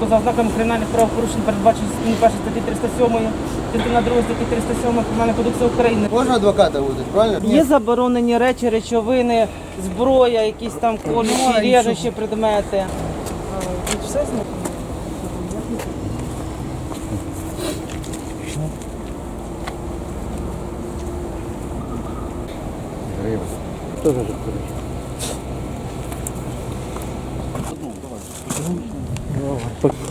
За ознаками кримінальних правопорушень передбачені частини першої статті 307, частина 2 статті 307 Кримінального кодексу України. Можна адвоката видати, правильно? Є заборонені речі, речовини, зброя, якісь там колючі, режучі предмети. Тут все знакомо. Тоже же Давай.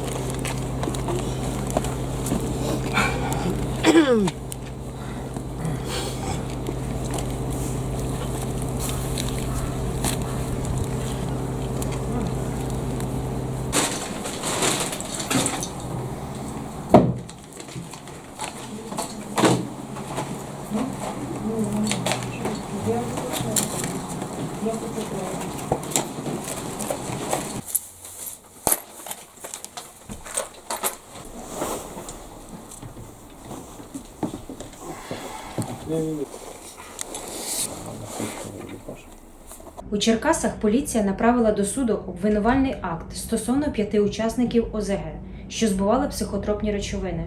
Я покупаю. У Черкасах поліція направила до суду обвинувальний акт стосовно п'яти учасників ОЗГ, що збували психотропні речовини.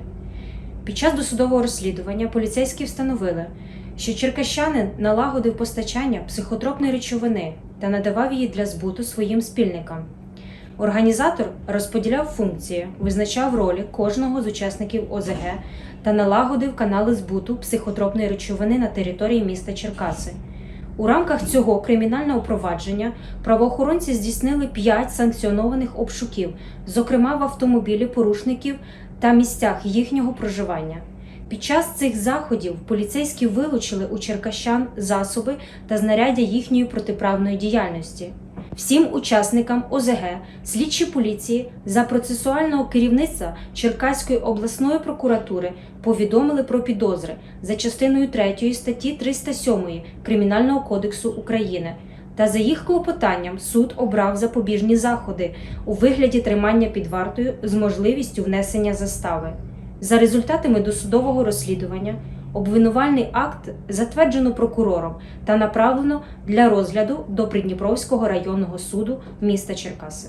Під час досудового розслідування поліцейські встановили, що черкащанин налагодив постачання психотропної речовини та надавав її для збуту своїм спільникам. Організатор розподіляв функції, визначав ролі кожного з учасників ОЗГ та налагодив канали збуту психотропної речовини на території міста Черкаси. У рамках цього кримінального провадження правоохоронці здійснили 5 санкціонованих обшуків, зокрема в автомобілі порушників та місцях їхнього проживання. Під час цих заходів поліцейські вилучили у черкащан засоби та знаряддя їхньої протиправної діяльності. Всім учасникам ОЗГ слідчі поліції за процесуального керівництва Черкаської обласної прокуратури повідомили про підозри за частиною 3 статті 307 Кримінального кодексу України. Та за їх клопотанням суд обрав запобіжні заходи у вигляді тримання під вартою з можливістю внесення застави. За результатами досудового розслідування обвинувальний акт затверджено прокурором та направлено для розгляду до Придніпровського районного суду міста Черкаси.